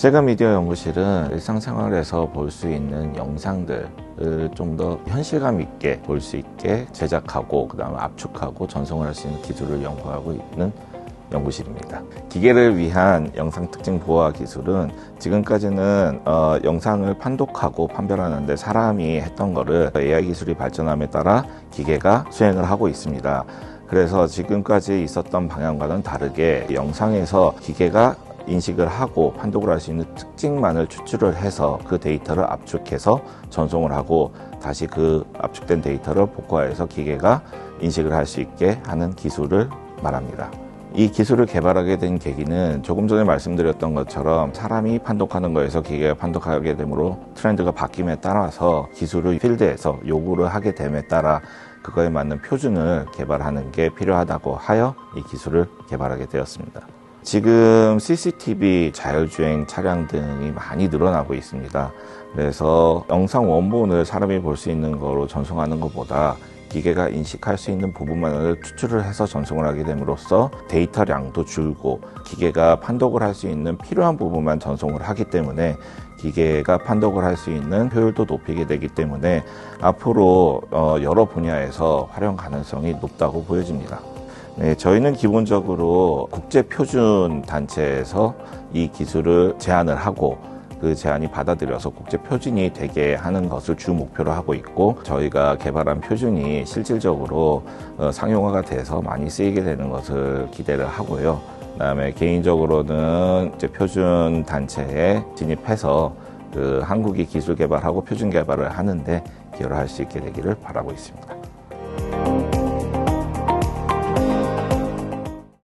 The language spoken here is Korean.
세가 미디어 연구실은 일상생활에서 볼 수 있는 영상들을 좀 더 현실감 있게 볼 수 있게 제작하고 그다음에 압축하고 전송을 할 수 있는 기술을 연구하고 있는 연구실입니다. 기계를 위한 영상 특징 보호화 기술은 지금까지는 어, 영상을 판독하고 판별하는데 사람이 했던 거를 AI 기술이 발전함에 따라 기계가 수행을 하고 있습니다. 그래서 지금까지 있었던 방향과는 다르게 영상에서 기계가 인식을 하고 판독을 할 수 있는 특징만을 추출을 해서 그 데이터를 압축해서 전송을 하고 다시 그 압축된 데이터를 복구해서 기계가 인식을 할 수 있게 하는 기술을 말합니다. 이 기술을 개발하게 된 계기는 조금 전에 말씀드렸던 것처럼 사람이 판독하는 거에서 기계가 판독하게 되므로 트렌드가 바뀜에 따라서 기술을 필드에서 요구를 하게 됨에 따라 그거에 맞는 표준을 개발하는 게 필요하다고 하여 이 기술을 개발하게 되었습니다. 지금 CCTV 자율주행 차량 등이 많이 늘어나고 있습니다. 그래서 영상 원본을 사람이 볼 수 있는 거로 전송하는 것보다 기계가 인식할 수 있는 부분만을 추출을 해서 전송을 하게 됨으로써 데이터량도 줄고 기계가 판독을 할 수 있는 필요한 부분만 전송을 하기 때문에 기계가 판독을 할 수 있는 효율도 높이게 되기 때문에 앞으로 어, 여러 분야에서 활용 가능성이 높다고 보여집니다. 네, 저희는 기본적으로 국제 표준 단체에서 이 기술을 제안을 하고 그 제안이 받아들여서 국제 표준이 되게 하는 것을 주 목표로 하고 있고 저희가 개발한 표준이 실질적으로 어, 상용화가 돼서 많이 쓰이게 되는 것을 기대를 하고요. 그다음에 개인적으로는 이제 표준 단체에 진입해서 그 한국이 기술 개발하고 표준 개발을 하는데 기여를 할 수 있게 되기를 바라고 있습니다.